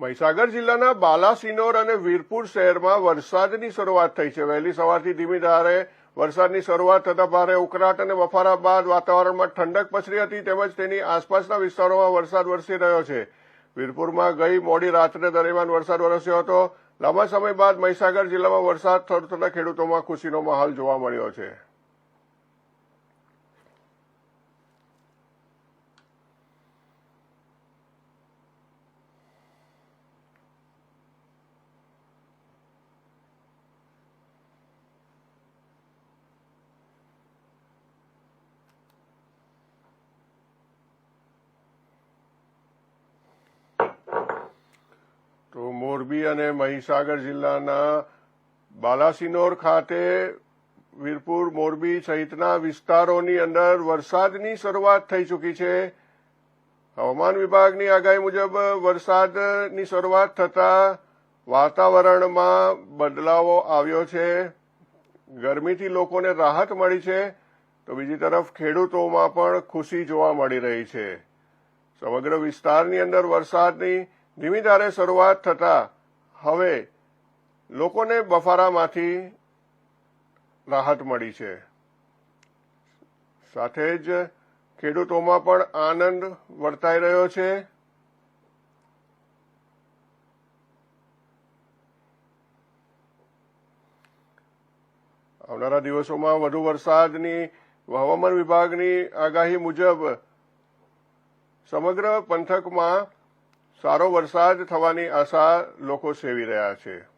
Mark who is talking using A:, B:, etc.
A: મહીસાગર જિલ્લાના બાલાસિનોર અને વીરપુર શહેરમાં વરસાદની શરૂઆત થઈ છે. વહેલી સવારથી ધીમી ધારે વરસાદની શરૂઆત થતા ભારે ઉકળાટ અને બફારા બાદ વાતાવરણમાં ઠંડક પસરી હતી તેમજ તેની આસપાસના વિસ્તારોમાં વરસાદ વરસી રહ્યો છે. વીરપુરમાં ગઈ મોડી રાત્રે દરમિયાન વરસાદ વરસ્યો હતો. લાંબા સમય બાદ મહીસાગર જિલ્લામાં વરસાદ થતા ખેડૂતોમાં ખુશીનો માહોલ જોવા મળ્યો છે તો મોરબી અને મહીસાગર જિલ્લાના બાલાસિનોર ખાતે વીરપુર, મોરબી સહિતના વિસ્તારોની અંદર વરસાદની શરૂઆત થઈ ચૂકી છે. હવામાન વિભાગની આગાહી મુજબ વરસાદની શરૂઆત થતા વાતાવરણમાં બદલાવો આવ્યો છે. ગરમીથી લોકોને રાહત મળી છે. તો બીજી તરફ ખેડૂતોમાં પણ ખુશી જોવા મળી રહી છે. સમગ્ર વિસ્તારની અંદર વરસાદની ધીમી ધારે શરૂઆત થતા હવે લોકોને બફારામાંથી રાહત મળી છે. સાથે જ ખેડૂતોમાં પણ આનંદ વર્તાઈ રહ્યો છે. આવનારા દિવસોમાં વધુ વરસાદની હવામાન વિભાગની આગાહી મુજબ સમગ્ર પંથકમાં સારો વરસાદ થવાની આશા લોકો સેવી રહ્યા છે.